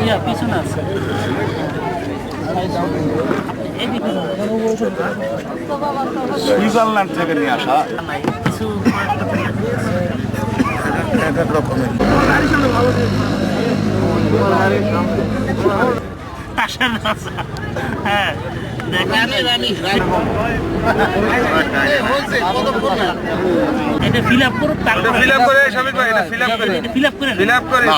নিয়ে পিছনে আছে সুইজারল্যান্ড থেকে নিয়ে আসা। কিছু রকমের হ্যাঁ দেখেন। এটা ফিল আপ করে তারপরে ফিল আপ করে শামিক ভাই এটা ফিল আপ করে। ফিল আপ করে। ফিল আপ করে।